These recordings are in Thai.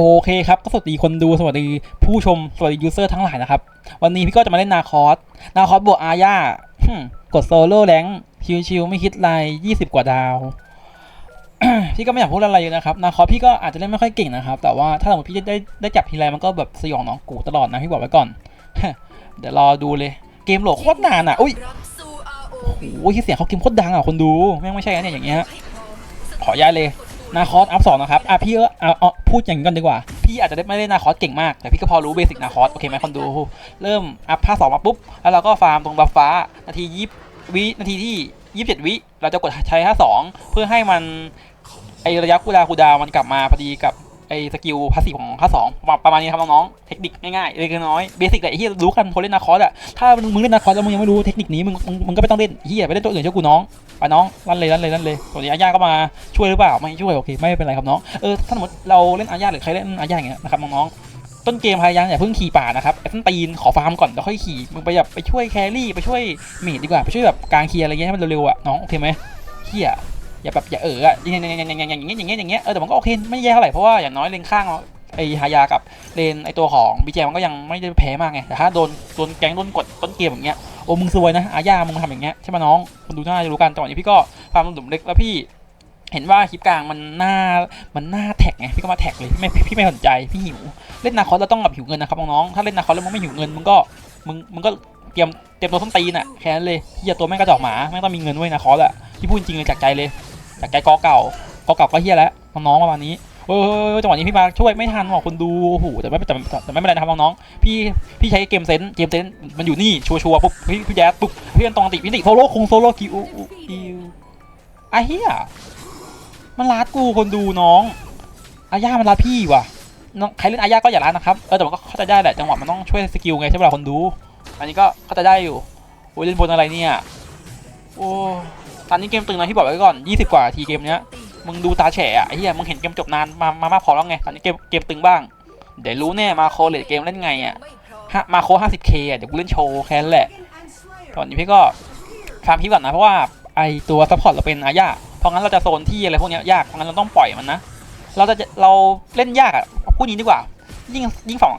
โอเคครับก็สวัสดีคนดูสวัสดีผู้ชมสวัสดียูเซอร์ทั้งหลายนะครับ วันนี้พี่ก็จะมาเล่นนาคอสนาคอสบวกอาญากดโซโล่แรงชิวๆไม่คิดไรยี่สิบกว่าดาว พี่ก็ไม่อยากพูดอะไรเยอะนะครับนาคอสพี่ก็อาจจะเล่นไม่ค่อยเก่งนะครับ แต่ว่าถ้าสมมติพี่ได้ได้จับทีไรมันก็แบบสยองน้องกูตลอดนะพี่บอกไว้ก่อน เดี๋ยวรอดูเลยเกมโหลดโคตรนานอะอุ้ยโอ้ยเสียงเขาเกมโคตรดังอะคนดูแม่งไม่ใช่นะเนี่ยอย่างเงี้ยขออนุญาตเลย นาคอสอัพสองนะครับ อะพี่ก็เอาเอาพูดอย่างนี้ก่อนดีกว่า พี่อาจจะได้ไม่ได้นาคอสเก่งมาก แต่พี่ก็พอรู้เบสิกนาคอสโอเคไหมคนดู เริ่มอัพภาคสองมาปุ๊บ แล้วเราก็ฟาร์มตรงบัฟฟ้า นาทียี่วินาทีที่ยี่สิบเจ็ดวิ เราจะกดใช้ห้าสองเพื่อให้มันไอระยะคูดาคูดามันกลับมาพอดีกับ ไอ้สกิลพาสซีฟของท่าสองประมาณนี้ครับน้องๆเทคนิคง่ายๆเล็กน้อยเบสิกแหละที่รู้กันคนเล่นนาคอสอะถ้ามึงเล่นนาคอสแล้วมึงยังไม่รู้เทคนิคนี้มึงมึงก็ไม่ต้องเล่นเฮียไปเล่นตัวอื่นเจ้ากูน้องไปน้องลั่นเลยลั่นเลยลั่นเลยส่วนนี้อาญาก็มาช่วยหรือเปล่าไม่ช่วยโอเคไม่เป็นไรครับน้องเออถ้าสมมติเราเล่นอาญาหรือใครเล่นอาญาอย่างเงี้ยนะครับน้องๆต้นเกมพยายามอย่าเพิ่งขี่ป่านะครับไอ้ต้นตีนขอฟาร์มก่อนแล้วค่อยขี่มึงไปแบบไปช่วยแครี่ไปช่วยเมดดีกว่าไปช่วยแบบกลางเคลียร์อะไรเงี้ยให้มันเร็วๆอะน้องโอเคไหมเฮีย อย่าแบบอย่าเอออะอย่างเงี้ยอย่างเงี้ยอย่างเงี้ยอย่างเงี้ยอย่างเงี้ยเออแต่มันก็โอเคไม่แย่เท่าไหร่เพราะว่าอย่างน้อยเลนข้างไอฮายากับเลนไอตัวของบีเจมันก็ยังไม่ได้แพ้มากไงแต่ถ้าโดนโดนแก๊งโดนกดต้นเกมอย่างเงี้ยโอ้มึงซวยนะอาญามึงทำอย่างเงี้ยใช่ไหมน้องคนดูน่าจะรู้กันจังหวะนี้พี่ก็ฟาร์มหลุมเล็กแล้วพี่เห็นว่าคลิปกลางมันหน้ามันหน้าแท็กไงพี่ก็มาแท็กเลยไม่พี่ไม่สนใจพี่หิวเล่นนาคอสเราต้องแบบหิวเงินนะครับน้องๆถ้าเล่นนาคอสแล้วมึงไม่หิวเงินมึงก็มึงมึงก็ เตรียมเตรียมตัวส้นตีนอะแค่นั้นเลยเฮียตัวแม่งกระจอกหมาแม่งต้องมีเงินไว้ยนาคอสอะพี่พูดจริงเลยจากใจเลย จากใจกอเก่ากอเก่าก็เฮียแล้วน้องๆประมาณนี้เออจังหวะนี้พี่มาช่วยไม่ทันหรอกคนดูโอ้โหแต่ไม่แต่แต่ไม่เป็นไรนะครับน้องๆพี่พี่ใช้เกมเซนส์เกมเซนส์มันอยู่นี่ชัวร์ๆปุ๊บพี่พี่แจ๊ดปุ๊บพี่อันตรงติพี่ติโซโล่คงโซโล่คิวอิวไอ้เหี้ยมันลาดกูคนดูน้องอาญามันลาดพี่ว่ะน้องใครเล่นอาญาก็อย่าลาดนะครับเออแต่มันก็เข้าใจได้แหละจังหวะมันต้องช่วยสกิลไงใช่ไหมล่ะคนดู อันนี้ก็เข้าใจได้อยู่โอ้ยเล่นบนอะไรเนี่ยโอ้ตอนนี้เกมตึงนะที่บอกไว้ก่อน 20 กว่าทีเกมเนี้ยมึงดูตาแฉะไอ้เหี้ยมึงเห็นเกมจบนานมามามากพอแล้วไงตอนนี้เกมเกมตึงบ้าง เดี๋ยวรู้แน่มาโคเลดเกมเล่นไงอะฮะมาโค 50k อะเดี๋ยวกูเล่นโชว์แค่นั้นแหละตอนนี้พี่ก็ฟาร์มพี่ก่อนนะเพราะว่าไอตัวซัพพอร์ตเราเป็นอาญาเพราะงั้นเราจะโซนที่อะไรพวกเนี้ยยากเพราะงั้นเราต้องปล่อยมันนะเราจะเราเล่นยากอะพูดนี้ดีกว่า ยิ่งยิ่งฝั่ง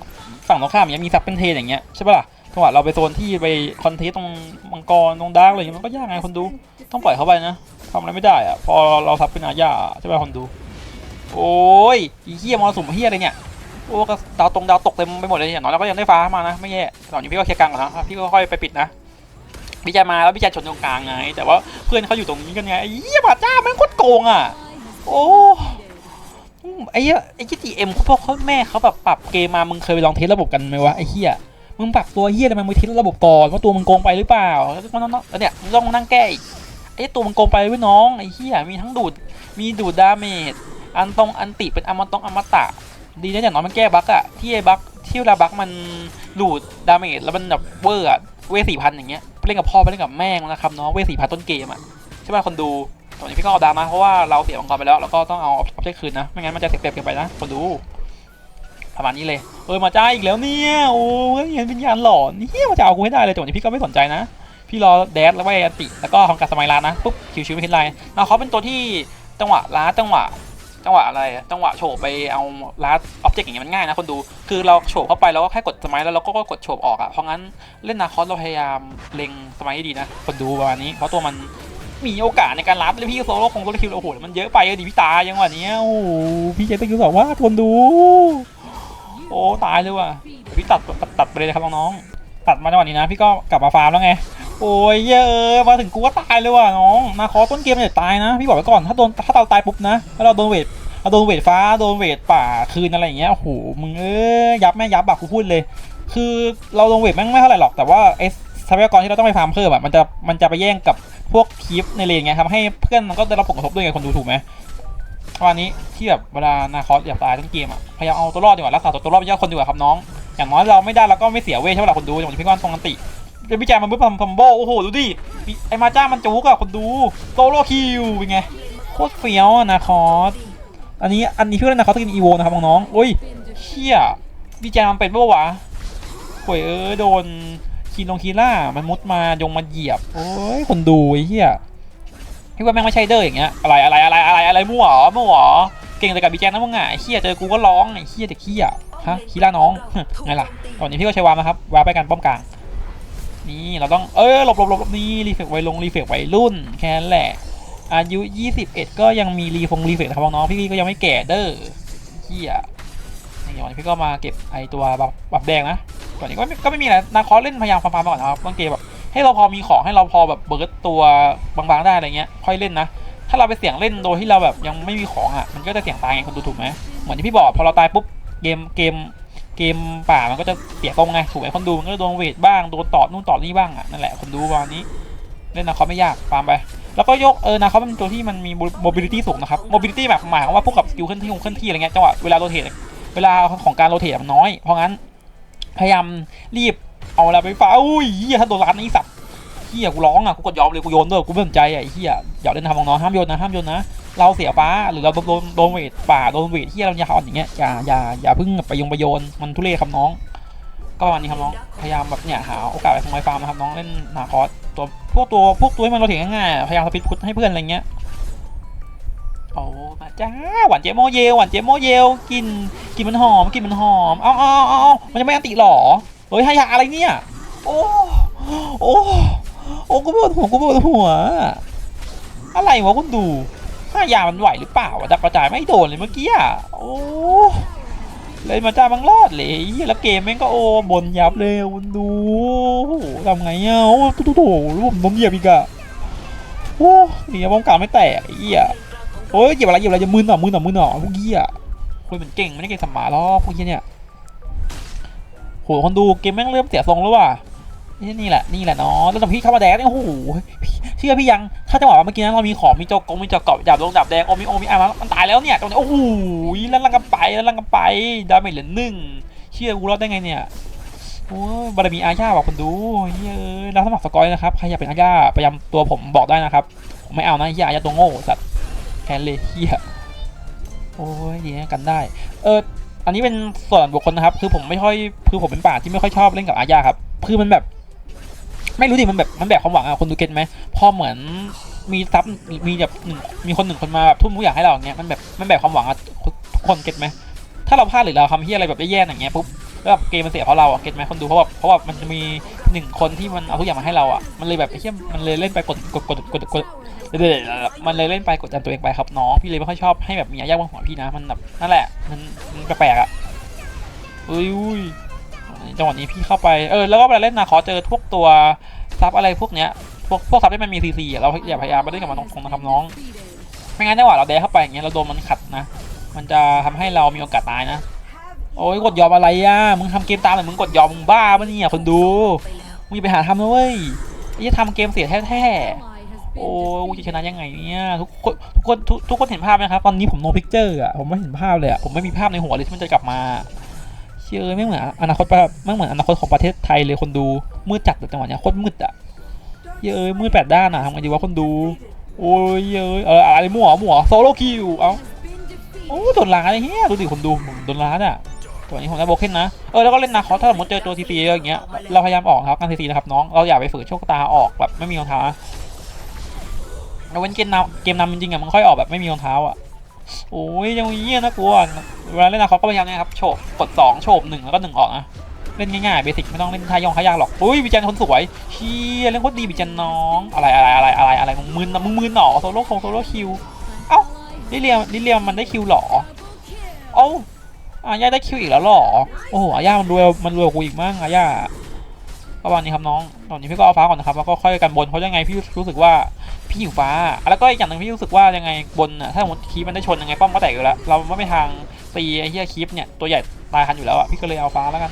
ฝั่งตรงข้ามเนี้ยมีซับเป็นเทนอย่างเงี้ยใช่ปะล่ะ จังหวะเราไปโซนที่ไปคอนเทสตรงมังกรตรงดาร์กอะไรอย่างเงี้ยมันก็ยากไงคนดูต้องปล่อยเขาไปนะทำอะไรไม่ได้อะพอเราทับเป็นอาญาใช่ไหมคนดู โอ้ยอีเหี้ยมรสุมเหี้ยอะไรเนี่ยโอ้ก็ดาวตรงดาวตกเต็มไปหมดเลยอย่างน้อยเราก็ยังได้ฟ้ามานะไม่แย่ตอนนี้พี่ก็เคลียร์กลางก่อนนะพี่ก็ค่อยไปปิดนะพี่จะมาแล้วพี่จะชนตรงกลางไง แต่ว่าเพื่อนเขาอยู่ตรงนี้กันไงไอ้เหี้ยบาจ้ามันโคตรโกงอะ โอ้ไอ้เหี้ยไอ้จีเอ็มพวกเขาแม่เขาแบบปรับเกมมามึงเคยไปลองเทสระบบกันไหมวะไอ้เหี้ย มึงปรับตัวเหี้ยทำไมมึงเทสระบบก่อนว่าตัวมึงโกงไปหรือเปล่าแล้วมันต้องแล้วเนี่ยต้องนั่งแก้อีกไอ้ตัวมันโกงไปเว้ยน้องไอ้เหี้ยมีทั้งดูดมีดูดดาเมจอันตรงอันติเป็นอมตงอมตะ ดีนะอย่างน้อยมันแก้บั๊กอะที่ไอ้บั๊กที่เวลาบั๊กมันดูดดาเมจแล้วมันแบบเวอร์อะเวสี่พันอย่างเงี้ยไปเล่นกับพ่อไปเล่นกับแม่งนะครับน้องเวสี่พันต้นเกมอะใช่ป่ะคนดูตอนนี้พี่ก็เอาดามาเพราะว่าเราเสียมังกรไปแล้วแล้วก็ต้องเอาออบเจกต์คืนนะไม่งั้นมันจะเสียเปรียบเกินไปนะคนดู ประมาณนี้เลยเออมาจ้าอีกแล้วเนี่ยโอ้ยเห็นวิญญาณหลอนเฮียมาจะเอากูให้ได้เลยจังหวะนี้พี่ก็ไม่สนใจนะ พี่รอแดดแล้วไปอติแล้วก็ทำการสมัยลานนะปุ๊บคิวชิวไม่ทิ้งไรแล้วเขาเป็นตัวที่จังหวะล้าจังหวะจังหวะอะไรจังหวะโฉบไปเอาล้าออบเจกต์อย่างเงี้ยมันง่ายนะคนดู คือเราโฉบเข้าไปแล้วก็แค่กดสมัยแล้วเราก็กดโฉบออกอะเพราะงั้นเล่นนาคอสเราพยายามเล็งสมัยให้ดีนะ คนดูประมาณนี้ เพราะตัวมันมีโอกาสในการรับเลยพี่โซโล่คงโซล่คิวโอ้โหมันเยอะไปอะดิพี่ตายังวะนี้โอ้พี่เจตคิวบอกว่าคนดู โอ้ตายเลยว่ะพี่ตัดตัดตัดไปเลยนะครับน้องๆตัดมาจังหวะนี้นะพี่ก็กลับมาฟาร์มแล้วไงโอ้ยเยอะมาถึงกูก็ตายเลยว่ะน้องนาคอต้นเกมเนี่ยตายนะพี่บอกไว้ก่อนถ้าโดนถ้าเราตายปุ๊บนะถ้าเราโดนเวทเราโดนเวทฟ้าโดนเวทป่าคืนอะไรอย่างเงี้ยโอ้โหมึงเอ้ยยับแม่ยับอะกูพูดเลย คือเราโดนเวทแม่งไม่เท่าไหร่หรอกแต่ว่าไอ้ทรัพยากรที่เราต้องไปฟาร์มเพิ่มอะมันจะมันจะไปแย่งกับพวกคีฟในเลนไงทำให้เพื่อนมันก็ได้รับผลกระทบด้วยไงคนดูถูกไหม ประมาณนี้ที่แบบเวลานาคอสอยากตายต้นเกมอะพยายามเอาตัวรอดดีกว่ารักษาตัวรอดไปเยอะคนดีกว่าครับน้องอย่างน้อยเราไม่ได้เราก็ไม่เสียเวทใช่ไหมล่ะคนดูอย่างที่พี่ก้อนตรงกันติเป็นพี่แจมันปุ๊บพัมพัมโบโอ้โหดูดิไอมาจ้ามันจุกอะคนดูโซโลคิวเป็นไงโคตรเฟี้ยวอะนาคอสอันนี้อันนี้พี่เล่นนาคอสกินอีโวนะครับน้องๆโอ้ยเชี่ยพี่แจมันเป็นปะวะโวยเออโดนคีนลงคีล่ามันมุดมายงมาเหยียบโอ้ยคนดูไอ้เหี้ย พี่ว่าแม่งไม่ใช่เด้ออย่างเงี้ยอะไรอะไรอะไรอะไรอะไรมั่วหรอมั่วเหรอเก่งแต่กับบีแจนนะมึงอะไอ้เฮียเจอกูก็ร้องไอ้เฮียเด็กเฮียฮะคีล่าน้องไงล่ะตอนนี้พี่ก็ใช้วาร์มนะครับวาร์ไปกันป้อมกลางนี่เราต้องเออหลบหลบหลบหลบนี่รีเฟกไวลงรีเฟกไวรุ่นแค่นั้นแหละอายุ 21 ก็ยังมีรีฟงรีเฟกนะครับน้องพี่ก็ยังไม่แก่เด้อเฮียนี่วันนี้พี่ก็มาเก็บไอตัวแบบแบบแดงนะก่อนนี้ก็ไม่ก็ไม่มีอะไรนาคอสเล่นพยายามฟาร์มมาก่อนนะครับต้องเกมแบบ ให้เราพอมีของให้เราพอแบบเบิร์ดตัวบางๆได้อะไรเงี้ยค่อยเล่นนะ ถ้าเราไปเสี่ยงเล่นโดยที่เราแบบยังไม่มีของอะมันก็จะเสี่ยงตายไงคนดูถูกไหมเหมือนที่พี่บอกพอเราตายปุ๊บเกมเกมเกมป่ามันก็จะเสียตรงไงถูกไหมคนดูมันก็โดนเวทบ้างโดนตอดนู่นตอดนี่บ้างอะนั่นแหละคนดูวันนี้เล่นนาคอสไม่ยากฟาร์มไป แล้วก็ยกเออนาคอสเป็นตัวที่มันมีโมบิลิตี้สูงนะครับโมบิลิตี้แบบหมายความว่าพวกกับสกิลเคลื่อนที่เคลื่อนที่อะไรเงี้ยจังหวะเวลาโรเทตเวลาของการโรเทตมันน้อยเพราะงั้นพยายามรีบ เอาเวลาไปฟ้าอุ้ยเฮียถ้าโดนรัดนี่สับเฮียกูร้องอะกูกดยอมเลยกูโยนด้วยกูไม่สนใจอะไอ้เฮียอย่าเล่นทำของน้องห้ามโยนนะห้ามโยนนะเราเสียฟ้าหรือเราโดนโดนโดนเวทป่าโดนเวทเฮียเราอย่าอ่อนอย่างเงี้ยอย่าอย่าอย่าเพิ่งไปยงไปโยนมันทุเรศครับน้อง ก็ประมาณนี้ครับน้องพยายามแบบเนี่ยหาโอกาสไปทำไมฟาร์มนะครับน้องเล่นหนาคอสตัวพวกตัวพวกตัวให้มันเราถึงง่ายๆพยายามสปิดพุทให้เพื่อนอะไรเงี้ยโอ้มาจ้าหวานเจโมเยลหวานเจโมเยลกินกินมันหอมกินมันหอมเอาเอาเอาเอามันจะไม่อันติหรอ เฮ้ยห้ยาอะไรเนี่ย โอ้ โอ้ โอ้กูปวดหัวกูปวดหัว อะไรวะคุณดูห้ายามันไหวหรือเปล่าอะดับกระจายไม่โดนเลยเมื่อกี้อะโอ้เลยมาจ้าบังรอดเลยแล้วเกมแม่งก็โอ้บนยับเลยคุณดูโอ้ทำไงอะโอ้ตุ๊โถรูปผมเหยียบอีกอะโอ้หนีป้องกันไม่แตกไอ้เหี้ยโอ้ยเหยียบอะไรเหยียบอะไรจะมึนหน่อมึนหน่อมึนหน่อพวกเหี้ยคุยเหมือนเก่งไม่ได้เก่งสมมาหรอกพวกเหี้ยเนี่ย หคนดูเกมแม่งเริ่มเสียทรงแล้วว่ะนี่นี่แหละนี่แหละเนาะแล้วตอนพี่เข้ามาแดกเนี่ยโอ้โหเชื่อพี่ยังถ้าจังหวะเมื่อกี้นั้นเรามีของมีโจกงมีโจกเกาะจับลงจับแดงโอมีโอมีอามามันตายแล้วเนี่ยตรงนี้โอ้โหแล้วลังกันไปแล้วลังกันไปดาเมจเหลือหนึ่งเชื่อกูรอดได้ไงเนี่ยโอ้บารมีอาญาบอกคนดูเฮ้ยเราสมัครสกอยนะครับใครอยากเป็นอาญาพยายามตัวผมบอกได้นะครับผมไม่เอานะเฮียอาญาตัวโง่สัตว์แคนเลยเฮียโอ้ยดีนะกันได้เออ อันนี้เป็นส่วนบุคคลนะครับ คือผมไม่ค่อยคือผมเป็นป่าที่ไม่ค่อยชอบเล่นกับอาญาครับ คือมันแบบ ไม่รู้ดิมันแบบมันแบบความหวังอะคนดูเก็ตไหมพอเหมือนมีซับมีแบบมีคนหนึ่งคนมาแบบทุ่มทุกอย่างให้เราอย่างเงี้ยมันแบบมันแบบความหวังอะทุกคนเก็ตไหมถ้าเราพลาดหรือเราทำที่อะไรแบบแย่ๆอย่างเงี้ยปุ๊บ แล้วแบบเกมมันเสียเพราะเราอะเก็ตไหมคนดูเพราะว่าเพราะว่ามันจะมีหนึ่งคนที่มันเอาทุกอย่างมาให้เราอะมันเลยแบบไอ้เหี้ยมันเลยเล่นไปกดกดกดกดกดเดมันเลยเล่นไปกดดันตัวเองไปครับน้องพี่เลยไม่ค่อยชอบให้แบบมีอาญาบนหัวพี่นะมันแบบนั่นแหละมันแปลกๆอะอุ้ยอุ้ยจังหวะนี้พี่เข้าไปเออแล้วก็เวลาเล่นนาคอเจอพวกตัวซับอะไรพวกเนี้ยพวกพวกซับที่มันมีซีซีเราอย่าพยายามไปเล่นกับมันตรงๆนะครับน้องไม่งั้นจังหวะเราแดกเข้าไปอย่างเงี้ยเราโดนมันขัดนะ มันจะทำให้เรามีโอกาสตายนะ โอ้ยกดยอมอะไรอะ มึงทำเกมตามแต่มึงกดยอมมึงบ้าปะเนี่ยคนดู มึงอย่าไปหาทำนะเว้ยไอ้จะทำเกมเสียแท้ๆ โอ้ยกูจะชนะยังไงเนี่ยทุกคนทุกคนทุกคนเห็นภาพไหมครับ ตอนนี้ผมโนพิกเจอร์อะ ผมไม่เห็นภาพเลยอะ ผมไม่มีภาพในหัวเลยที่มันจะกลับมา เชื่อไม่เหมือนอนาคตปะไม่เหมือนอนาคตของประเทศไทยเลยคนดู มืดจัดแต่จังหวะเนี้ยโคตรมืดอะเย้ยมือแปดด้านอะทำไงดีวะคนดู โอ้ยเย้ยเอออะไรมั่วมั่วโซโลคิว เอ้าโอ้โดนล้าเลยเฮียดูดิคนดูโดนล้านอะ ตัวนี้ผมได้โบเคนนะ เออแล้วก็เล่นนาคอสถ้าสมมติเจอตัวซีซีเยอะอย่างเงี้ย เราพยายามออกครับการซีซีนะครับน้อง เราอย่าไปฝืนโชคตาออกแบบไม่มีรองเท้าเอาเว้นเกมนำเกมนำจริงๆอะมันค่อยออกแบบไม่มีรองเท้าอะ โอ้ยยังเยี่ยนะกลัวเวลาเล่นนาคอสก็พยายามนะครับโฉบกดสองโฉบหนึ่งแล้วก็หนึ่งออกนะ เล่นง่ายๆเบสิกไม่ต้องเล่นทายองทายากหรอกอุ้ยบิจันคนสวยเชียเล่นโคตรดีบิจันน้องอะไรอะไรอะไรอะไรอะไรมึงมึนนะมึงมึนหนอโซโล่คงโซโล่คิว เอ้าลิเลียมลิเลียมมันได้คิวหรอเอ้า อาญาได้คิวอีกแล้วหรอ โอ้โหอาญามันรวยมันรวยกูอีกมั้งอาญาประมาณนี้ครับน้องตอนนี้พี่ก็เอาฟ้าก่อนนะครับแล้วก็ค่อยกันบนเพราะยังไงพี่รู้สึกว่าพี่อยู่ฟ้า แล้วก็อีกอย่างหนึ่งพี่รู้สึกว่ายังไงบนอะถ้าสมมติคีมันได้ชนยังไงป้อมก็แตกอยู่แล้ว เราไม่ไปทางตีไอ้เหี้ยคีปเนี่ยตัวใหญ่ตายทันอยู่แล้วอะพี่ก็เลยเอาฟ้าแล้วกัน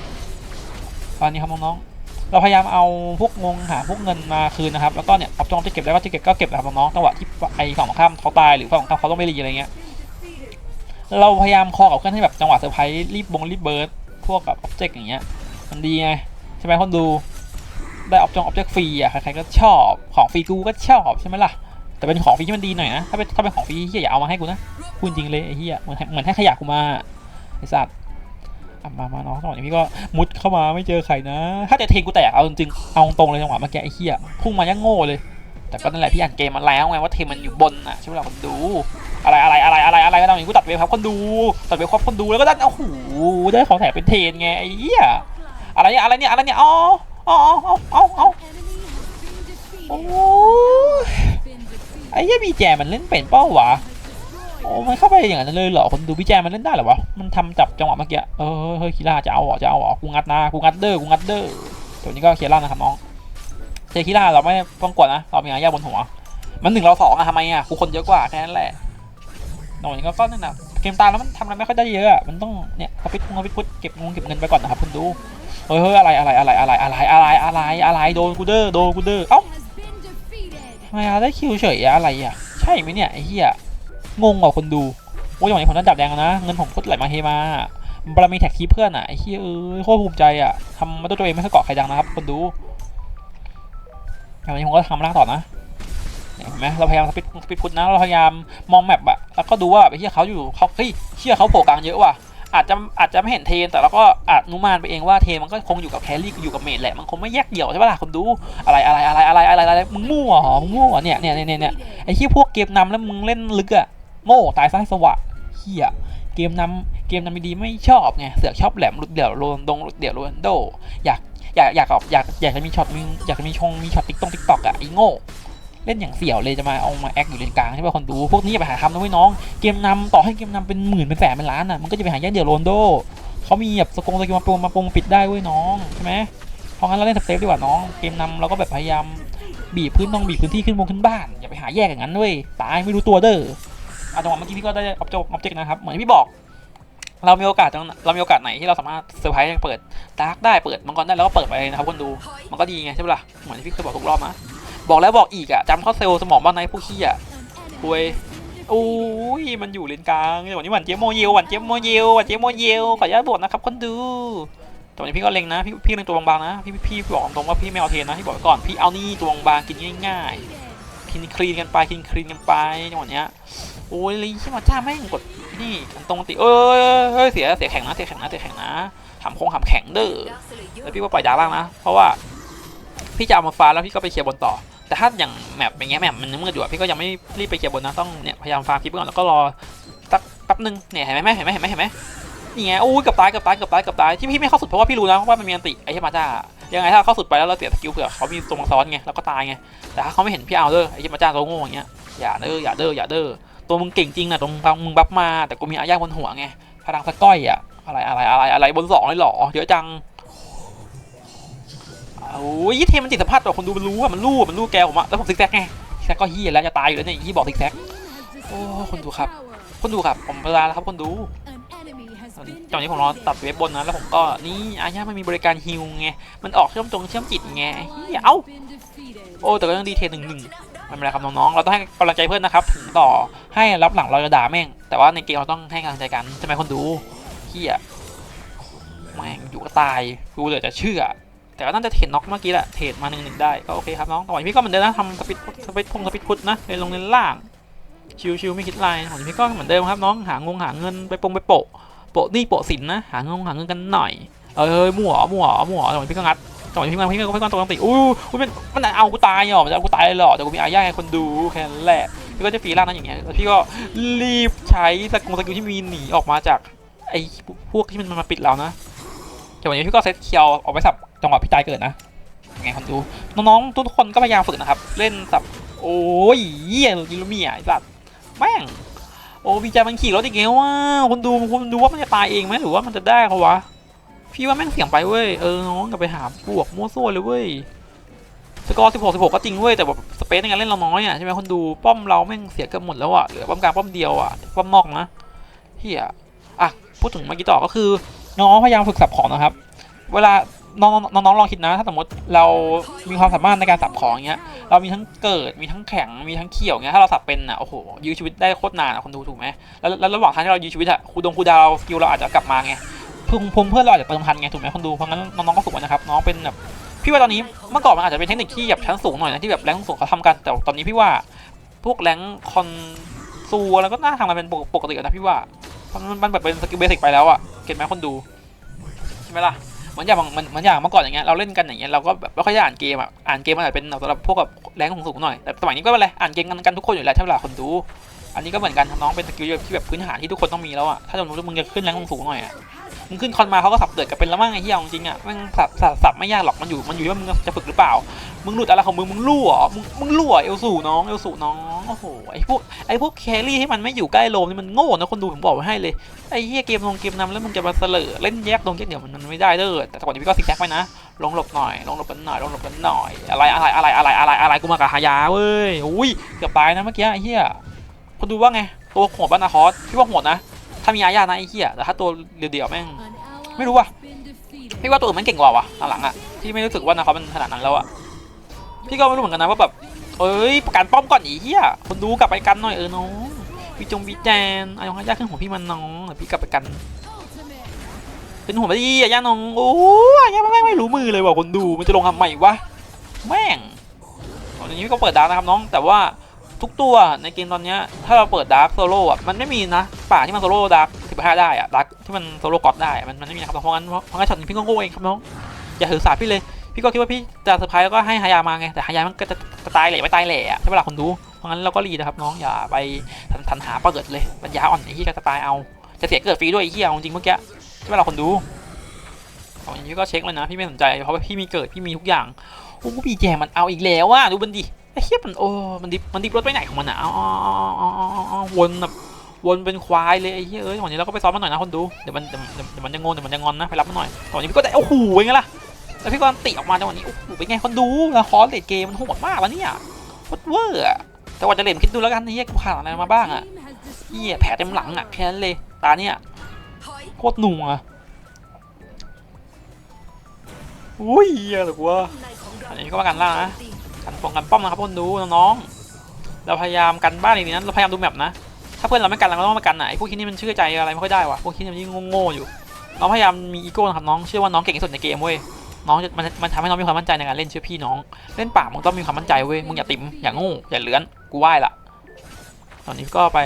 ตอนนี้ครับน้องๆเราพยายามเอาพวกงงหาพวกเงินมาคืนนะครับแล้วก็เนี่ยเอาจองที่เก็บได้ก็ที่เก็บก็เก็บนะครับน้องๆจังหวะที่ไอ้ฝั่งข้ามเขาตายหรือฝั่งตรงข้ามเขาต้องไปรีอะไรเงี้ย เราพยายามคอกับเพื่อนให้แบบจังหวะเซอร์ไพรส์รีบบงรีบเบิร์ดพวกกับอ็อบเจกต์อย่างเงี้ยมันดีไงใช่ไหมคนดูได้ออบจงออบเจกต์ฟรีอะใครๆก็ชอบของฟรีกูก็ชอบใช่ไหมล่ะแต่เป็นของฟรีที่มันดีหน่อยนะถ้าเป็นถ้าเป็นของฟรีเฮียอย่าเอามาให้กูนะพูดจริงเลยไอ้เฮียเหมือนเหมือนให้ขยะกูมาไอ้สัตว์มามาน้องจังหวะนี้พี่ก็มุดเข้ามาไม่เจอใครนะ ถ้าจะเทงกูแตกเอาจริงเอาตรงเลยจังหวะเมื่อกี้ไอ้เหี้ยพุ่งมายังโง่เลย แต่ก็นั่นแหละพี่อ่านเกมมันแล้วไงว่าเทมมันอยู่บนอะใช่ไหมล่ะคนดู อะไรอะไรอะไรอะไรอะไรก็ตามอย่างกูตัดเวฟครับคนดูตัดเวฟครับคนดูแล้วก็ได้โอ้โหได้ของแถมเป็นเทนไงไอ้เหี้ยอะไรเนี่ยอะไรเนี่ยอะไรเนี่ยอ๋ออ๋ออ๋ออ๋ออ๋อโอ้ยไอ้เหี้ยบีแจมันเล่นเป็นเป้าวะโอ้มันเข้าไปอย่างนั้นเลยเหรอคนดูบีแจมันเล่นได้เหรอวะมันทำจับจังหวะเมื่อกี้เออเฮ้ยคีร่าจะเอาเหรอจะเอาเหรอกูงัดนะกูงัดเด้อกูงัดเด้อตัวนี้ก็เคลียร์ล่านะครับน้องเจอคีร่าเราไม่ต้องกดนะเรามีอาญาบนหัวมันหนึ่งเราสองอะทำไมอะกูคนเยอะกว่าแค่นั้นแหละ น่อยก็ก็นั่นน่ะเกมตามแล้วมันทำอะไรไม่ค่อยได้เยอะมันต้องเนี่ยสปิดพุงสปิดพุทเก็บงงเก็บเงินไปก่อนนะครับคุณดูเฮ้ยเฮ้ยอะไรอะไรอะไรอะไรอะไรอะไรอะไรอะไรโดนกูเด้อโดนกูเด้อเอ้าทำไมอะได้คิวเฉยอะอะไรอะใช่ไหมเนี่ยไอ้เหี้ยงงอะคนดูโอ้ยอย่างนี้ผมต้องจับแดงนะเงินผมพุทไหลมาเฮมาบารมีแท็กคีเพื่อนอะไอ้เหี้ยเอ้ยโคตรภูมิใจอะทำมาด้วยตัวเองไม่เคยเกาะใครดังนะครับคนดูอย่างนี้ผมก็ทำล่างต่อนะ เห็นไหมเราพยายามสปิดสปิดพุทนะเราพยายามมองแมปอะแล้วก็ดูว่าแบบไอ้เชี่ยเขาอยู่เขาเฮ้ยเชี่ยเขาโผล่กลางเยอะว่ะอาจจะอาจจะไม่เห็นเทนแต่เราก็อาจนุมานไปเองว่าเทนมันก็คงอยู่กับแครี่อยู่กับเมดแหละมันคงไม่แยกเดี่ยวใช่ปะล่ะคนดูอะไรอะไรอะไรอะไรอะไรอะไรมึงมั่วหรอมึงมั่วเหรอเนี่ยเนี่ยเนี่ยเนี่ยไอ้เชี่พวกเกมนำแล้วมึงเล่นลึกอะโง่ตายซะให้สวะเฮียเกมนำเกมนำดีไม่ชอบไงเสือกชอบแหลมหลุดเดี่ยวโรนดงหลุดเดี่ยวโรนโดอยากอยากอยากอยากอยากจะมีช็อตมึงอยากจะมีชงมีช็อตติ๊กตงติ๊กตอกอะไอ้โง่ เล่นอย่างเสี่ยวเลยจะมาเอามาแอคอยู่เลนกลางใช่ป่ะคนดูพวกนี้อย่าไปหาทำนะเว้ยน้องเกมนำต่อให้เกมนำเป็นหมื่นเป็นแสนเป็นล้านอะมันก็จะไปหาแย่เดียวโรนโดเขามีแบบสกงสกิลมาปงมาปงปิดได้เว้ยน้องใช่ไหมเพราะงั้นเราเล่นสเตปดีกว่าน้องเกมนำเราก็แบบพยายามบีบพื้นต้องบีบพื้นที่ขึ้นบนขึ้นบ้าน อย่าไปหาแยกอย่างนั้นเว้ยตายไม่รู้ตัวเด้ออะจังหวะเมื่อกี้พี่ก็ได้ออบเจกต์ออบเจกต์นะครับเหมือนพี่บอก เรามีโอกาสเรามีโอกาสไหนที่เราสามารถเซอร์ไพรส์เปิดดาร์กได้เปิดมังกรได้แล้วก็เปิดไปเลยนะครับคนดูมันก็ดีไงใช่ปะล่ะเหมือนที่พี่เคยบอกทุกรอบนะ บอกแล้วบอกอีกอะจำเข้าเซลล์สมองบ้างนะไอ้พวกขี้อะคุยโอ้ยมันอยู่เลนกลางวันนี้หวานเจี๊ยบโมเยลหวานเจี๊ยบโมเยลหวานเจี๊ยบโมเยลขออนุญาตบทนะครับคนดูแต่วันนี้พี่ก็เล็งนะพี่พี่เล็งตัวบางๆนะพี่พี่บอกตรงว่าพี่ไม่เอาเทนนะพี่บอกก่อนพี่เอานี่ตัวบางๆกินง่ายๆกินคลีนกันไปกินคลีนกันไปจังหวะเนี้ยโอ้ยลีชิมาจ้าแม่งกดนี่ตรงติเอ้ยเฮ้ยเสียเสียแข็งนะเสียแข็งนะเสียแข็งนะหำโค้งหำแข็งเด้อแล้วพี่ก็ปล่อยดาล่างนะ เพราะว่าพี่จะเอามาฟาแล้วพี่ก็ไปเคลียร์บนต่อ แต่ถ้าอย่างแมปอย่างเงี้ยแมปมันมืดอยู่อะพี่ก็ยังไม่รีบไปเก็บบนนะต้องเนี่ยพยายามฟาร์มคลิปก่อนแล้วก็รอสักแป๊บนึงเนี่ยเห็นไหมเห็นไหมเห็นไหมเห็นไหมนี่ไงโอ้ยกับตายกับตายกับตายกับตายที่พี่ไม่เข้าสุดเพราะว่าพี่รู้นะว่ามันมีอันติไอ้เหี้ยมาจ้ายังไงถ้าเข้าสุดไปแล้วเราเสียสกิลเผื่อเขามีตัวมังซ้อนไงแล้วก็ตายไงแต่ถ้าเขาไม่เห็นพี่เอาเด้อไอ้เหี้ยมาจ้าตัวโง่อย่างเงี้ยอย่าเด้ออย่าเด้ออย่าเด้อตัวมึงเก่งจริงนะตรงมึงบัฟมาแต่กูมีอาญาบนหัวไงพลังสก้อยอะอะไรอะไรอะไรอะไรบนสองเลยหรอเยอะจัง โอ้ยเทมันติดสัมผัสต่อคนดูมันรู้อะมันรู้อะมันรู้แกผมอะแล้วผมซิกแซกไงซิกแซกก็เฮียแล้วจะตายอยู่แล้วเนี่ยยี่บอกซิกแซกโอ้คนดูครับ คนดูครับผมเวลาแล้วครับคนดูตอนนี้ผมรอตัดเว็บบนนะแล้วผมก็นี่อาญามันมีบริการฮิวไงมันออกเชื่อมตรงเชื่อมจิตไงเฮียเอ้าโอ้แต่ก็ยังดีเทนหนึ่งหนึ่งไม่เป็นไรครับน้องๆเราต้องให้กำลังใจเพื่อนนะครับถึงต่อให้รับหลังเราจะด่าแม่ง แต่ว่าในเกมเราต้องให้กำลังใจกันใช่ไหมคนดูเฮียแม่งอยู่ก็ตายกูเหลือจะเชื่อ แต่ก็น่าจะเทรดน็อกเมื่อกี้แหละ เทรดมาหนึ่งหนึ่งได้ ก็โอเคครับน้องต่อไปพี่ก็เหมือนเดิมนะทำสปิดสปิดพงสปิดพุทนะเลยลงในล่าง ชิวๆไม่คิดอะไรของพี่ก็เหมือนเดิมครับน้อง หางงหาเงินไปปงไปโปะ โปะนี่โปะสินนะ หางงหาเงินกันหน่อย เอ้ยมั่วมั่วมั่วจังหวะพี่ก็งัดจังหวะพี่ก็พี่ก็พี่ก็ตัวตั้งติอู้อู้มันมันเอากูตายเหรอมันจะเอากูตายเหรอแต่กูมีอาญาให้คนดูแค่นั้นแหละพี่ก็จะฟรีล่างนั้นอย่างเงี้ยแล้วพี่ก็รีบใช้สกุลสกิลที่มีหนีออกมาจากไอ้พวกที่มันมาปิดเรานะ จังหวะนี้พี่ก็เซตเคียวออกไปสับจังหวะพี่ตายเกิดนะยังไงคนดูน้องๆทุกคนก็พยายามฝึกนะครับ เล่นสับโอ้ยเยี่ยยิลูเมียไอ้สัตว์แม่งโอ้บีจามันขี่รถอีกแล้วว่าคนดูคนดูว่ามันจะตายเองไหมหรือว่ามันจะได้เขาวะพี่ว่าแม่งเสี่ยงไปเว้ยเออน้องกลับไปหาบวกมั่วซั่วเลยเว้ยสกอร์16 16 ก็จริงเว้ยแต่แบบสเปซในการเล่นเราน้อยอะใช่ไหมคนดูป้อมเราแม่งเสียเกือบหมดแล้วอะเหลือป้อมกลางป้อมเดียวอะป้อมนอกนะเฮียอะพูดถึงเมื่อกี้ต่อก็คือ น้องพยายามฝึกสับของนะครับ เวลาน้องน้องน้องลองคิดนะ ถ้าสมมติเรามีความสามารถในการสับของอย่างเงี้ย เรามีทั้งเกิด มีทั้งแข็ง มีทั้งเขี่ยวเงี้ย ถ้าเราสับเป็นอะ โอ้โห ยื้อชีวิตได้โคตรนานอะคนดูถูกไหมแล้วแล้วระหว่างทางที่เรายื้อชีวิตอะ คูดงคูดาวสกิลเราอาจจะกลับมาไงเพิ่มเพื่อนเราอาจจะเติมพันไงถูกไหมคนดู เพราะงั้นน้องๆก็ฝึกไว้นะครับ น้องเป็นแบบ พี่ว่าตอนนี้เมื่อก่อนมันอาจจะเป็นเทคนิคที่แบบชั้นสูงหน่อยนะที่แบบแรงสูงเขาทำกัน แต่ตอนนี้พี่ว่าพวกแรงคอนซูแล้วก็น่าทำกันเป็นปกตินะพี่ว่า เพราะมันแบบเป็นสกิลเบสิกไปแล้วอะเก็ตไหมคนดูใช่ไหมล่ะเหมือนอย่างเหมือนเหมือนอย่างเมื่อก่อนอย่างเงี้ยเราเล่นกันอย่างเงี้ยเราก็แบบไม่ค่อยอ่านเกมอะอ่านเกมมันอาจจะเป็นสำหรับพวกแบบแรงสูงหน่อยแต่สมัยนี้ก็ไม่เป็นไรอ่านเกมกันกันทุกคนอยู่แล้วใช่ไหมล่ะคนดู อันนี้ก็เหมือนกันน้องเป็นสกิลที่แบบพื้นฐานที่ทุกคนต้องมีแล้วอะถ้าสมมติว่ามึงจะขึ้นแรงสูงหน่อยอะ มึงขึ้นคอนมาเขาก็สับเดือดกันเป็นล้วมั้งไอ้เหี้ยเอาจริงๆอะม่งสับสับสับไม่ยากหรอกมันอยู่มันอยู่ว่ามึงจะฝึกหรือเปล่า มึงหลุดอะไรของมึงมึงรั่วเหรอมึงมึงรั่วเอลสูน้องเอลสูน้องโอ้โหไอ้พวกไอ้พวกแครี่ให้มันไม่อยู่ใกล้โลมนี่มันโง่นะคนดูผมบอกไว้ให้เลยไอ้เหี้ยเกมลงเกมนำแล้วมึงจะมาเสลอเล่นแยกลงแยกเดี๋ยวมันมันไม่ได้เด้อแต่ก่อนนี้พี่ก็ซิกแซกไปนะลงหลบหน่อยลงหลบกันหน่อยลงหลบกันหน่อยอะไรอะไรอะไรอะไรอะไรอะไรกูมากับฮายาเว้ยอุ้ยเกือบตายนะเมื่อกี้ไอ้เหี้ยคนดูว่าไงตัวโหดบ้านาคอสพี่ว่าโหดนะ ถ้ามีอาญานะไอ้เหี้ยแต่ถ้าตัวเดียวๆแม่งไม่รู้ว่ะพี่ว่าตัวอื่นมันเก่งกว่าวะหลังๆอะพี่ไม่รู้สึกว่านาคอสมันขนาดนั้นแล้วอะพี่ก็ไม่รู้เหมือนกันนะว่าแบบเอ้ยประกันป้อมก่อนไอีเหี้ยคนดูกลับไปกันหน่อยเออน้องวิจงวิจารณ์ไอ้ของอาญาขึ้นหัวพี่มันน้องเดี๋ยวพี่กลับไปกันเป็นหัวไม่ดีอะย่าน้องโอ้ยย่าแม่งไม่รู้มือเลยว่ะคนดูมันจะลงทำใหม่วะแม่งตอนนี้ก็เปิดดาร์กนะครับน้องแต่ว่า ทุกตัวในเกมตอนนี้ถ้าเราเปิดดาร์กโซโล่อะมันไม่มีนะ ป่าที่มันโซโล่ดาร์กสิบห้าได้อะดาร์กที่มันโซโล่กอตได้มันมันไม่มีครับเพราะงั้นเพราะงั้นช็อตนี้พี่ก็โง่เองครับน้องอย่าถือสาพี่เลย พี่ก็คิดว่าพี่จะเซอร์ไพรส์แล้วก็ให้ฮายามาไงแต่ฮายามันก็จะจะตายเหล่ไม่ตายเหล่อะใช่เวลาคนดูเพราะงั้นเราก็รีนะครับน้องอย่าไปทันทันหาเปิดเลยปัญญาอ่อนไอ้ที่จะตายเอาจะเสียเกิดฟรีด้วยไอ้ที่เอาจริงเมื่อกี้ใช่เวลาคนดูของย่างนี้ก็เช็คเลยนะพี่ไม่สนใจเพราะว่าพี่มีเกิดพี่มีทุกอย่างโอ้พี่แจมันเอาอีกแล้วอะดูมันดิ อ้เหี้ยมันโอ้มันดิบมันดิบรถไปไหนของมันอะอ๋ออ๋ออ๋ออ๋ออ๋อวนแบบวนเป็นควายเลยไอ้เหี้ยเอ้ยวันนี้เราก็ไปซ้อมมันหน่อยนะคนดูเดี๋ยวมันเดี๋ยวมันจะงงเดี๋ยวมันจะงอนนะไปรับมันหน่อยตอนนี้พี่ก็ได้โอ้โหเป็นไงล่ะแล้วพี่ก็ติออกมาจังหวะนี้โอ้โหเป็นไงคนดูแล้วคอร์สเลดเกมมันโหดมากแล้วเนี่ยโคตรเวอร์อะแต่ว่าจะเล่นคิดดูแล้วกันไอ้เหี้ยกูผ่านอะไรมาบ้างอะเหี้ยแผลเต็มหลังอะแค่นั้นเลยตาเนี่ยโคตรหนุ่มอะอุ้ยเหี้ยหรอวะอันนี้ก็ว่ากันล่างนะ กันปองกันป้อมนะครับคนดูน้องๆเราพยายามกันบ้านอีกนิดนั้นเราพยายามดูแมปนะถ้าเพื่อนเราไม่กันเราก็ต้องมากันนะไอ้พวกที่นี่มันเชื่อใจอะไรไม่ค่อยได้วะพวกที่นี่มันยิ่งโง่ๆอยู่น้องพยายามมีอีโก้นะครับน้องเชื่อว่าน้องเก่งที่สุดในเกมเว้ยน้องมันมันทำให้น้องมีความมั่นใจในการเล่นเชื่อพี่น้องเล่นป่ามึงต้องมีความมั่นใจเว้ยมึงอย่าติ่มอย่าโง่อย่าเลื้อนกูไหว้ละตอนนี้ก็ไป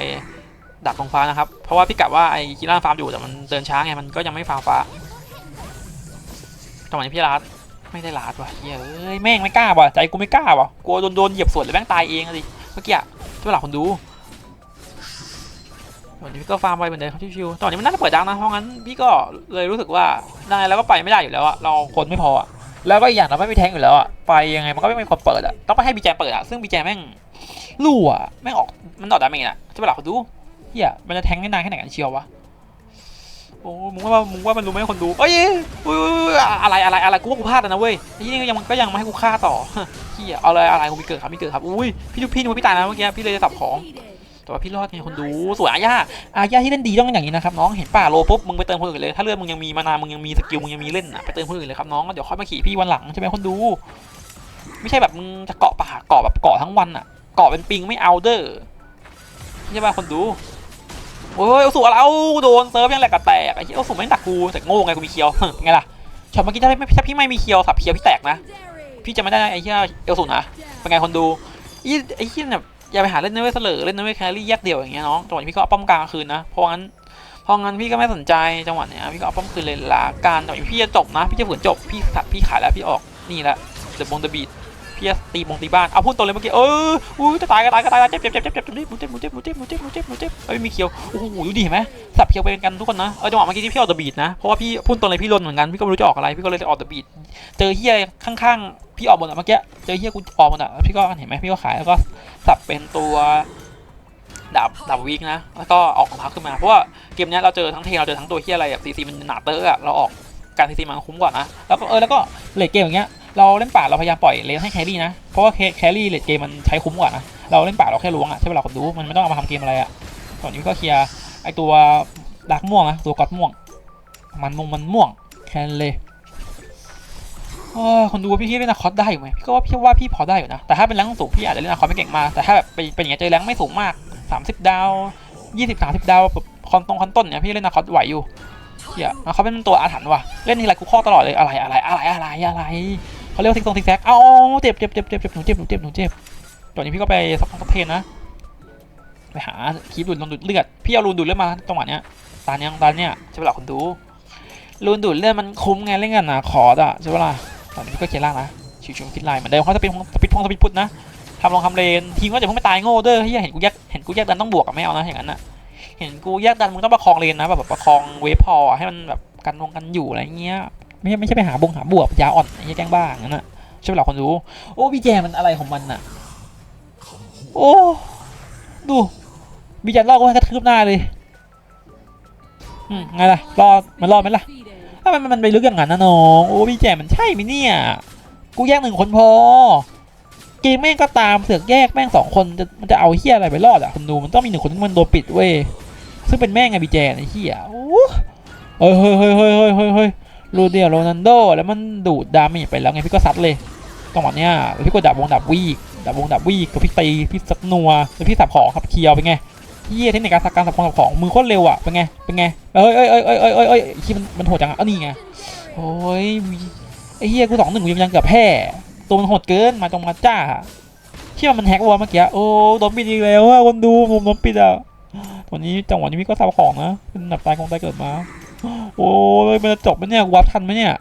ดักตรงฟ้านะครับ เพราะว่าพี่กะว่าไอ้กีฬาฟาร์มอยู่แต่มันเดินช้าไงมันก็ยังไม่ฟาร์มฟ้าจังหวะนี้พี่รัด ไม่ได้ลาดว่ะเฮ้ยเอ้ยแม่งไม่กล้าว่ะใจกูไม่กล้าว่ะกลัวโดนโดนเหยียบสวนหรือแม่งตายเองอะดิเมื่อกี้อะที่เวลาคนดูวันนี้พี่ก็ฟาร์มไปเหมือนเดิมชิวๆตอนนี้มันน่าจะเปิดดังนะเพราะงั้นพี่ก็เลยรู้สึกว่าได้แล้วก็ไปไม่ได้อยู่แล้วอะเราคนไม่พออะแล้วก็อีกอย่างเราไม่มีแทงอยู่แล้วอะไปยังไงมันก็ไม่มีคนเปิดอะต้องไปให้บีแจเปิดอะซึ่งบีแจแม่งรั่วอะแม่งออกมันดอดดาเมจอะที่เวลาคนดูเฮียมันจะแทงได้นานแค่ไหนกันเชียววะ โอ้มึงว่ามึงว่ามันรู้ไหมคนดูเอ้ยอุ้ยอะไรอะไรอะไรกูว่ากูพลาดนะเว้ยไอ้ที่นี่ก็ยังก็ยังไมาให้กูฆ่าต่อเฮียเอาเลยอะไรกูมีเกิดครับมีเกิดครับอุ้ยพี่ดูพี่ดูพี่ตายนะเมื่อกี้พี่เลยจะสับของแต่ว่าพี่รอดไงคนดูสวยอาญาอาญาที่เล่นดีต้องอย่างนี้นะครับน้องเห็นป่าโลปุ๊บมึงไปเติมคนอื่นเลยถ้าเลือดมึงยังมีมานามึงยังมีสกิลมึงยังมีเล่นอะไปเติมคนอื่นเลยครับน้องเดี๋ยวค่อยมาขี่พี่วันหลังใช่ไหมคนดู ไม่ใช่แบบมึงจะเกาะป่าเกาะแบบเกาะทั้งวันอะเกาะเป็นปิงไม่เอาเด้อใช่ป่ะคนดู โอ้ยเอาสูเอาโดนเซิร์ฟยังแหลกกระแตกไอ้ที่เอาสูไม่งดักกูแต่โง่ไงกูมีเคียวไงล่ะช็อตเมื่อกี้ถ้าไม่ถ้าพี่ไม่มีเคียวสับเคียวพี่แตกนะพี่จะไม่ได้ไอ้เหี้ยเอลสูนะเป็นไงคนดูอีไอ้เหี้ยเนี่ยอย่าไปหาเล่นเนเวสเลอเล่นนเวสแครี่แยกเดี่ยวอย่างเงี้ยน้องจังหวะนี้พี่ก็เอาป้อมกลางคืนนะเพราะงั้นเพราะงั้นพี่ก็ไม่สนใจจังหวะเนี้ยพี่ก็เอาป้อมคืนเลยละการจังหวะพี่จะจบนะ พี่จะฝืนจบพี่สับพี่ขายแล้วพี่ออกนี่แหละเดอะบงเดอะบีด ที่ตีบงตีบ้านเอาพูดตรงเลยเมื่อกี้เอออุ้ยจะตายก็ตายก็ตายเจ็บเจ็บเจ็บเจ็บเจ็บเจ็บหมุนเจ็บหมุนเจ็บหมุนเจ็บหมุนเจ็บหมุนเจ็บหมุนเจ็บเอ้ยมีเคียวโอ้โหดูดิเห็นไหมสับเคียวไปกันทุกคนนะเออจังหวะเมื่อกี้ที่พี่ออกเดอบีดนะเพราะว่าพี่พูดตรงเลยพี่ลนเหมือนกันพี่ก็ไม่รู้จะออกอะไรพี่ก็เลยออกเดอบีดเจอเฮียข้างๆพี่ออกหมดอะเมื่อกี้เจอเฮียกูออกหมดอะพี่ก็เห็นไหมพี่ก็ขายแล้วก็สับเป็นตัวดับดับวิกนะ แล้วก็ออกขอพักขึ้นมาเพราะว่าเกมนี้เราเจอทั้งเทเราเจอทั้งตัวเฮียอะไรแบบซีซีมันหนาเตอร์อะเราออกการซีซีมันคุ้มกว่านะแล้วก็เออแล้วก็เลดเกมอย่างเงี้ย เราเล่นป่าเราพยายามปล่อยเลนให้แครี่นะเพราะว่าแครี่เลดเกมมันใช้คุ้มกว่านะเราเล่นป่าเราแค่ล้วงอะใช่ไหมเวลาคนดูมันไม่ต้องเอามาทำเกมอะไรอะตอนนี้ก็เคลียร์ไอตัวดักม่วงนะตัวก๊อตม่วง มันม่วงมันม่วงแค่นั้นเลยเออคนดูว่าพี่พี่เล่นนาคอสได้อยู่ไหมพี่ก็ว่าพี่ว่าพี่พอได้อยู่นะแต่ถ้าเป็นแรงสูงพี่อาจจะเล่นนาคอสไม่เก่งมากแต่ถ้าแบบเป็นเป็นอย่างเงี้ยเจอแรงไม่สูงมาก 30 ดาว 20 30 ดาวแบบคอนตรงคอนต้นเนี่ยพี่เล่นนาคอสไหวอยู่เฮียนาเป็นตัวอาถรรพ์ว่ะเล่นทีไรกูข้อตลอดเลยอะไรอะไรอะไรอะไรอะไร เขาเรียกว่าซิกตรงซิกแซกเอาเจ็บเจ็บเจ็บเจ็บเจ็บหนูเจ็บหนูเจ็บหนูเจ็บตอนนี้พี่ก็ไปซับซับเพนนะ ไปหาคีบดูดลงดูดเลือด พี่เอารูนดูดเลือดมาจังหวะเนี้ย ตาเนี้ยตาเนี้ยใช่เวลาคนดูรูนดูดเลือดมันคุ้มไงเล่นกันนะคอร์ดอะใช่เวลาตอนนี้ก็เขียนล่างนะ ชิวๆคิดไลน์เหมือนเดิมเขาจะเป็นสปิดพงสปิดพุทธนะทำลองทำเลนทีมก็จะเพิ่งไม่ตายโง่เด้อเฮียเห็นกูแยกเห็นกูแยกดันต้องบวกกับไม่เอานะอย่างนั้นนะเห็นกูแยกดันมึงต้องประคองเลนนะแบบประคองเวฟพอให้มันแบบกันลงกันอยู่อะไรเงี้ย ไม่ใช่ไม่ใช่ไปหาบงหาบวกยาอ่อนไอ้แกล้งบ้าอย่างนั้นนะใช่ไหมล่ะคนรู้โอ้พี่แจมันอะไรของมันน่ะโอ้ดูพี่แจรอดก็ให้กระทืบหน้าเลยอืมไงล่ะรอดมันรอดไหมล่ะถ้ามันมันไปลึกอย่างนั้นนะน้องโอ้พี่แจมันใช่ไหมเนี่ยกูแยกหนึ่งคนพอเกมแม่งก็ตามเสือกแยกแม่งสองคนจะมันจะเอาเฮียอะไรไปรอดอะคุณดูมันต้องมีหนึ่งคนที่มันโดนปิดเว้ยซึ่งเป็นแม่งไงพี่แจไอ้เฮียโอ้เฮ้ยเฮ้ยเฮ้ยเฮ้ยเฮ้ยเฮ้ย รูเดียโรนันโดแล้วมันดูดดาเมจไปแล้วไงพี่ก็ซัดเลยจังหวะเนี้ยพี่ก็ดับวงดับวีกดับวงดับวีกกับพี่ตีพี่สักนัวแล้วพี่สับของครับเคียวเป็นไงเฮียเทคนิคการสักการสับของสับของมือโคตรเร็วอะเป็นไงเป็นไงเอ้ยเอ้ยเอ้ยเอ้ยเอ้ยเอ้ยเอ้ยที่มันมันโหดจังอะเอานี่ไงโอ้ยไอ้เฮียกูสองหนึ่งกูยังยังเกือบแพ้ตัวมันโหดเกินมาตรงมาจ้าเชื่อมันแฮกวอลเมื่อกี้โอ้โดนปิดอีกแล้วอะคนดูมุมโดนปิดอะวันนี้จังหวะนี้พี่ก็ซับของนะเป็นแบบตายคงตายเกิดมา โอ้ยมันจะจบไหมเนี่ยวับทันไหมเนี่ย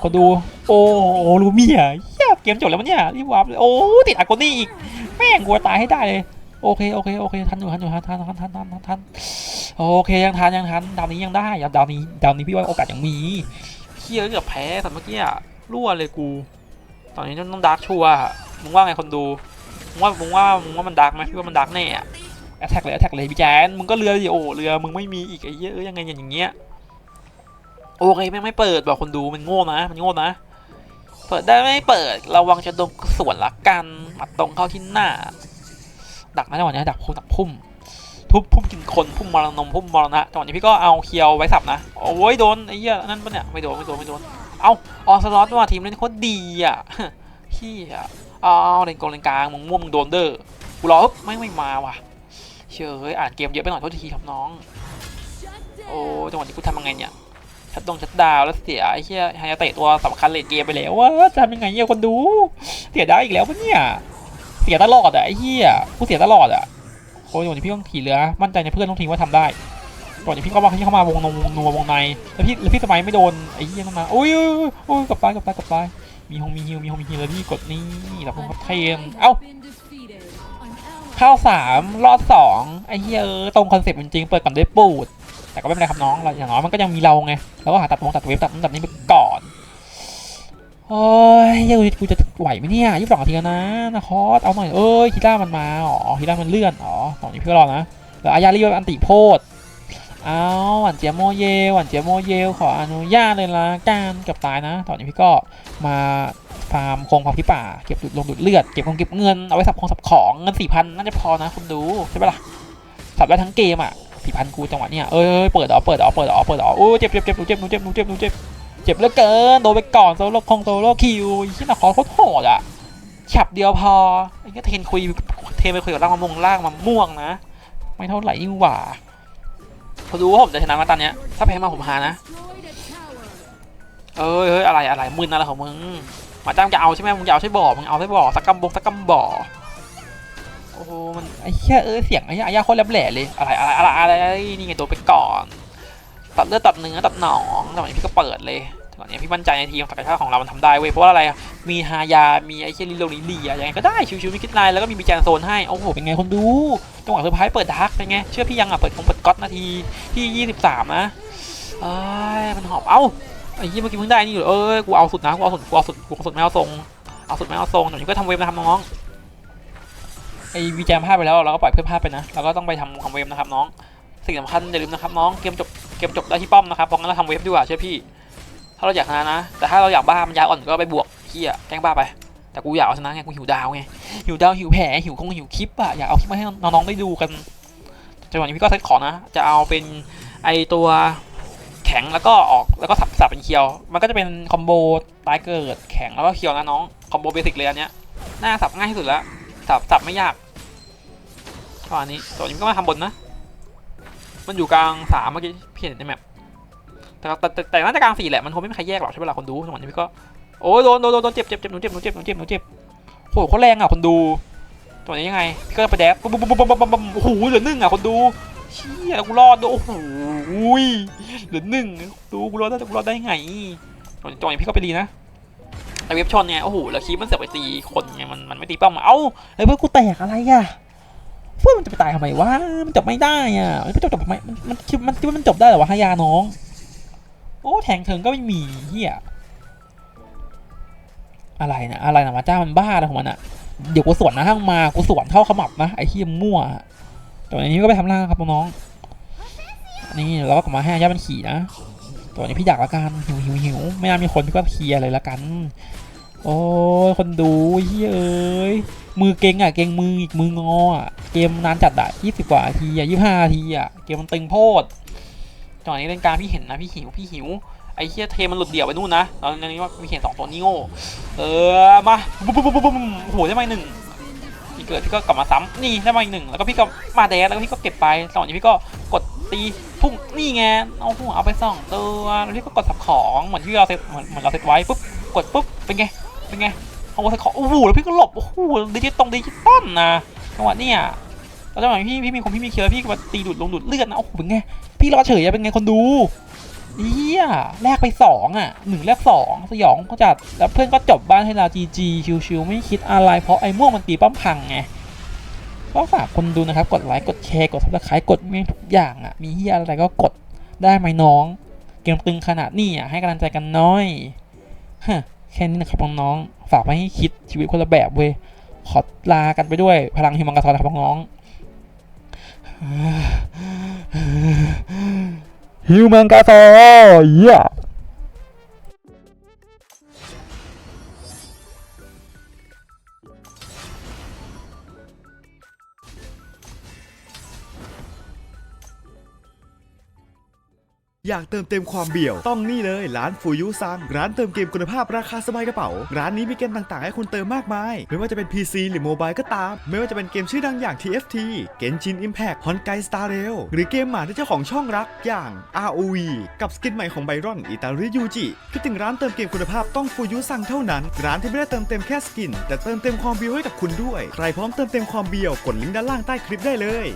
คนดู โอ้โหลูมี่อะเฮียเกมจบแล้วมั้ยเนี่ยรีบวับเลยโอ้ติดอากนี่อีกแม่งกูจะตายให้ได้เลยโอเคโอเคโอเคทันอยู่ทันอยู่ทันทันทันทันทันทันทันโอเคยังทันยังทันดาวนี้ยังได้ดาวนี้ดาวนี้พี่ว่าโอกาสยังมีเฮียเกือบแพ้แต่เมื่อกี้รั่วเลยกู ตอนนี้ต้องดาร์กชัวร์มึงว่าไงคนดูมึงว่ามึงว่ามึงว่ามันดาร์กไหมพี่ว่ามันดาร์กแน่อะ แอทแทกเลยแอทแทกเลยพี่แจนมึงก็เรือดิโอเรือมึงไม่มีอีกไอ้เยอ้ยยังไงอย่างเงี้ยโอเคแม่ไม่เปิดบอกคนดูมันโง่นะมันโง่นะเปิดได้ไม่เปิดระวังจะโดนสวนละกันหมัดตรงเข้าที่หน้า ดักนะจังหวะนี้ดักพุ่มดักพุ่มทุบพุ่มกินคนพุ่มมรณมพุ่มมรณะจังหวะนี้พี่ก็เอาเคียวไว้สับนะโอ้ยโดนไอ้เหี้ยนั่นปะเนี่ยไม่โดนไม่โดนไม่โดนเอาออสลอตว่าทีมเล่นโคตรดีอะเฮียเอาเอาเลนกองเลนกลางมึงม่วงมึงโดนเด้อกูรอปึ๊บไม่ไม่มาว่ะ เชื่อเฮ้ยอ่านเกมเยอะไปหน่อยโทษทีครับน้อง โอ้จังหวะนี้กูทำยังไงเนี่ยชัดดงชัดดาวแล้วเสียไอ้เหี้ยไฮยาเตะตัวสำคัญเลดเกมไปแล้วว่าจะทำยังไงเนี่ยคนดู เสียได้อีกแล้วปะเนี่ยเสียตลอดอะไอ้เหี้ยกูเสียตลอดอะโอ้ยวันนี้พี่ต้องขี่เรือ มั่นใจในเพื่อนต้องทิ้งว่าทำได้ก่อนนี้พี่ก็มาที่เข้ามาวงนงวงนัววงในแล้วพี่แล้วพี่สมัยไม่โดนไอ้เหี้ยนั่นนะโอ้ยโอ้ยโอ้ยโอ้ยกลับไปกลับไปกลับไปมีฮงมีฮิวมีฮงมีฮิวแล้วพี่กดนี่แล้วผมก็เทนเอ้า เข้าสามรอดสองไอ้เหี้ยออตรงคอนเซ็ปต์จริงๆเปิดก่อนด้วยปูด แต่ก็ไม่เป็นไรครับน้องเราอย่างน้อยมันก็ยังมีเราไงแล้วก็หาตัดวงตัดเวฟตัดนั้นตัดนี้ไปก่อนโอ้ยเหี้ยังกูจะไหวไหมเนี่ยยี่สิบสองนาทีแล้วนะนะคอสเอาหน่อยเอ้ยฮิล่ามันมาอ๋อฮิล่ามันเลื่อนอ๋อตอนนี้พี่ก็รอนะแล้วอายารีบอันติโพดเอาหวานเจียโมเยหวานเจียโมเยขออนุญาตเลยละกันกับตายนะตอนนี้พี่ก็มา ฟาร์มคงความพิป่าเก็บดุดลงดุดเลือดเก็บคงเก็บเงินเอาไว้สับของสับของเงินสี่พันน่าจะพอนะคุณดูใช่ปะล่ะสับได้ทั้งเกมอะสี่พันกูจังหวะเนี้ยเอ้ยเปิดออเปิดออเปิดออเปิดออโอ้เจ็บเจ็บเจ็บหนูเจ็บหนูเจ็บหนูเจ็บหนูเจ็บเจ็บเหลือเกินโดนไปก่อนโซโลคงโซโลคิวที่นคอโคตรโหดอะฉับเดียวพอไอ้เงี้ยเทนคุยเทนไปคุยกับร่างมะม่วงร่างมะม่วงนะ ไม่เท่าไหร่ยิ่งหว่าเขาดูว่าผมจะชนะมาตอนเนี้ยถ้าแพ้มาผมหานะเอ้ยเฮ้ยอะไรอะไรมึนอะไรของมึง มาจ้างจะเอาใช่ไหมมึงจะเอาใช่บ่อมึงเอาใช่บ่อสักกำบงสักกำบ่อโอ้โหมันไอ้เหี้ยเออเสียงไอ้เหี้ยไอ้ยาโคตรแหลมแหล่เลยอะไรอะไรอะไรอะไรนี่ไงโดนไปก่อนตัดเลือดตัดเนื้อตัดหนองตอนนี้พี่ก็เปิดเลยตอนนี้พี่มั่นใจในทีมศักยภาพของเรามันทำได้เว้ยเพราะว่าอะไรมีฮายา มีไอ้เชลิโลลิลีอะยังไงก็ได้ชิวๆไม่คิดนายแล้วก็มีบีแจนโซนให้โอ้โหเป็นไงคนดูจังหวะสุดท้ายเปิดดาร์กเป็นไงเชื่อพี่ยังอะเปิดคงเปิดก๊อตนาทีที่ 23 นะเอ้ยมันหอบเอ้า ไอ้ยี่เมื่อกี้เพิ่งได้นี่อยู่เอ้ยกูเอาสุดนะกูเอาสุดกูเอาสุดกูเอาสุดไม่เอาทรงเอาสุดไม่เอาทรงเดี๋ยวนี้ก็ทำเวฟนะครับน้องไอ้วีแจมพลาดไปแล้วเราก็ปล่อยเพื่อนพลาดไปนะเราก็ต้องไปทำทำเวฟนะครับน้องสิ่งสำคัญอย่าลืมนะครับน้องเกมจบเกมจบได้ที่ป้อมนะครับเพราะงั้นเราทำเวฟดีกว่าเชื่อพี่ ถ้าเราอยากชนะนะ แต่ถ้าเราอยากบ้ามันยาอ่อนก็ไปบวกเฮียแกล้งบ้าไป แต่กูอยากเอาชนะไงกูหิวดาวไงหิวดาวหิวแผลหิวคงหิวคลิปอะอยากเอาคลิปมาให้น้องๆได้ดูกันจังหวะนี้พี่ก็เซตขอนะ จะเอาเป็นไอตัว แข็งแล้วก็ออกแล้วก็สับสับเป็นเคียว มันก็จะเป็นคอมโบตายเกิดแข็งแล้วก็เคียวนะน้องคอมโบเบสิกเลยอันเนี้ยหน่าสับง่ายที่สุดแล้วสับสับไม่ยากตอนนี้ตัวนี้ก็มาทำบนนะ มันอยู่กลางสามเมื่อกี้พี่เห็นในแมปแต่แต่แต่ต่น่าจะกลางสี่แหละมันคงไม่มีใครแยกหรอกใช่ไหมล่ะคนดูจังหวะนี้พี่ก็โอ้โดนโดนโดนเจ็บเจ็บเจ็บหนูเจ็บหนูเจ็บหนูเจ็บหนูเจ็บโหเขาแรงอะคนดูจังหวนี้ยังไงพี่ก็ไปแดกปุ๊บปุ๊บปุ๊บปุ๊บปุ๊บปุ๊บโอ้โหเหลือหนึ่งอะคนดู เชี่ยกูรอดด้วยโอ้โหเหลือหนึ่งดูกูรอดได้กูรอดได้ไงจังหวะนี้พี่ก็ไปรีนะแต่เว็บชนไงโอ้โหแล้วคีบมันเสือกไปตีคนไงมันมันไม่ตีเป้ามาเอ้าไอ้เพื่อนกูแตกอะไรอะว่ามันจะไปตายทำไมวะมันจบไม่ได้อะมันจบจบทำไมมันมันคิดมันคิดว่ามันจบได้หรอวะฮายาน้อง โอ้แทงเถิงก็ไม่มีเฮียอะไรนะอะไรนะมาจ้ามันบ้าอะไรของมันอะเดี๋ยวกูสวนนะถ้างมากูสวนเข้าขมับนะไอ้เฮียมั่ว ตัวนี้ก็ไปทำล่างครับน้องๆนี่เราก็กลับมาให้อาญามันขี่นะ ตัวนี้พี่อยากละกันหิวหิวหิวไม่น่ามีคนพี่ก็เคลียร์เลยละกัน โอ้ยคนดูเฮ้ยเอ้ยมือเก่งอะเก่งมืออีกมืองออะเกมนานจัดอะยี่สิบกว่าทีอะยี่ห้าทีอะเกมมันตึงโพดจังหวะนี้เล่นกลารพี่เห็นนะพี่หิวพี่หิวไอ้เฮียเทมันหลุดเดี่ยวไปนู่นนะตอนนี้ว่าพี่เห็นสองตัวนี้โง่เออมาปุ๊บปุ๊บปุ๊บปุ๊บปุ๊บโอ้โหได้มาอีกหนึ่ง เกิดพี่ก็กลับมาซ้ำนี่ได้มาอีกหนึ่งแล้วก็พี่ก็มาแดดแล้วก็พี่ก็เก็บไปสองนี้พี่ก็กดตีพุ่งนี่ไงเอาหัวเอาไปสองตัวแล้วพี่ก็กดสับของเหมือนที่เราเซตเหมือนเหมือนเราเซตไว้ปุ๊บกดปุ๊บเป็นไงเป็นไงเอาใส่ของโอ้โหแล้วพี่ก็หลบโอ้โหดิจิตองดิจิตอลนะจังหวะเนี้ยแล้วจังหวะพี่พี่มีคงพี่มีเคียวพี่ก็มาตีดูดลงดูดเลือดนะโอ้โหเป็นไงพี่รอเฉยเป็นไงคนดู เฮียแลกไปสองอะหนึ่งแลกสองสยองก็จัดแล้วเพื่อนก็จบบ้านให้เราจีจีชิวๆไม่คิดอะไร เพราะไอ้ม่วงมันตีป้อมพังไงก็ฝากคนดูนะครับ กดไลค์กดแชร์กดซับสไครต์กดเมนทุกอย่างอะ มีเฮียอะไรก็กดได้ไหมน้อง เกมตึงขนาดนี้อะให้กำลังใจกันน้อยฮะแค่นี้นะครับน้องๆฝากไว้ให้คิดชีวิตคนละแบบเว้ยขอลากันไปด้วยพลังฮิมังกาซอนนะครับน้องๆ ฮิวมังกา อยากเติมเต็มความเบี่ยว ต้องนี่เลยร้านฟูยุซัง ร้านเติมเกมคุณภาพราคาสบายกระเป๋า ร้านนี้มีเกมต่างๆ ให้คุณเติมมากมาย ไม่ว่าจะเป็น PC หรือโมบายก็ตาม ไม่ว่าจะเป็นเกมชื่อดังอย่าง TFT Genshin Impact h o n k a i Star Rail หรือเกมหมาที่เจ้าของช่องรักอย่าง ROV กับสกินใหม่ของไบรอนอิตาลียูจิคิดถึงร้านเติมเกมคุณภาพต้องฟูยุซังเท่านั้น ร้านที่ไม่ได้เติมเต็มแค่สกิน แต่เติมเต็มความเบียวให้กับคุณด้วย ใครพร้อมเติมเต็มความเบียวกดลิงก์ด้านล่างใต้คลิปได้เลย